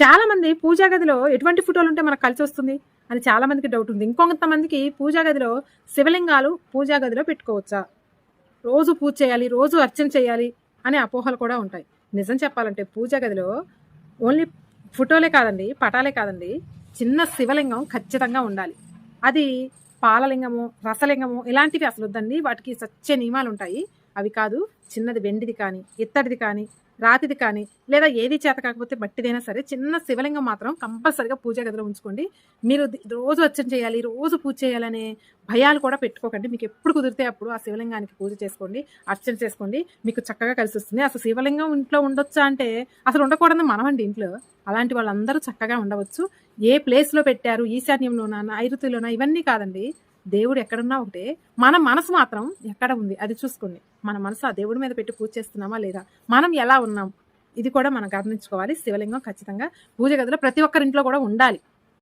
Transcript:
చాలా మంది పూజా గదిలో ఎటువంటి ఫోటోలు ఉంటే మనకు కలిసి వస్తుంది? అని చాలా మందికి డౌట్ ఉంది. ఇంకొంతమందికి పూజా గదిలో శివలింగాలు పూజా గదిలో పెట్టుకోవచ్చా? రోజు పూజ చేయాలి రోజు అర్చన చేయాలి అనే అపోహలు కూడా ఉంటాయి. నిజం చెప్పాలంటే పూజా గదిలో ఓన్లీ ఫోటోలే కాదండి పటాలే కాదండి. చిన్న శివలింగం ఖచ్చితంగా ఉండాలి. అది పాలలింగము రసలింగము ఇలాంటివి అసలు వద్దండి. వాటికి సత్య నియమాలు ఉంటాయి. అవి కాదు చిన్నది వెండిది కానీ ఇత్తడిది కానీ రాతిది కానీ లేదా ఏది చేత కాకపోతే మట్టిదైనా సరే చిన్న శివలింగం మాత్రం కంపల్సరిగా పూజా గదిలో ఉంచుకోండి. మీరు రోజు అర్చన చేయాలి రోజు పూజ చేయాలనే భయాలు కూడా పెట్టుకోకండి. మీకు ఎప్పుడు కుదిరితే అప్పుడు ఆ శివలింగానికి పూజ చేసుకోండి అర్చన చేసుకోండి. మీకు చక్కగా కలిసి వస్తుంది. అసలు శివలింగం ఇంట్లో ఉండొచ్చా అంటే అసలు ఉండకూడదు మనమండి ఇంట్లో. అలాంటి వాళ్ళందరూ చక్కగా ఉండవచ్చు. ఏ ప్లేస్లో పెట్టారు ఈశాన్యంలోనా నైరుతిలోనా ఇవన్నీ కాదండి. దేవుడు ఎక్కడున్నా ఒకటే. మన మనసు మాత్రం ఎక్కడ ఉంది? అది చూసుకోండి. మన మనసు ఆ దేవుడి మీద పెట్టి పూజ చేస్తున్నామా లేదా? మనం ఎలా ఉన్నాం? ఇది కూడా మనం గమనించుకోవాలి. శివలింగం ఖచ్చితంగా పూజ గదిలో ప్రతి ఒక్కరింట్లో కూడా ఉండాలి.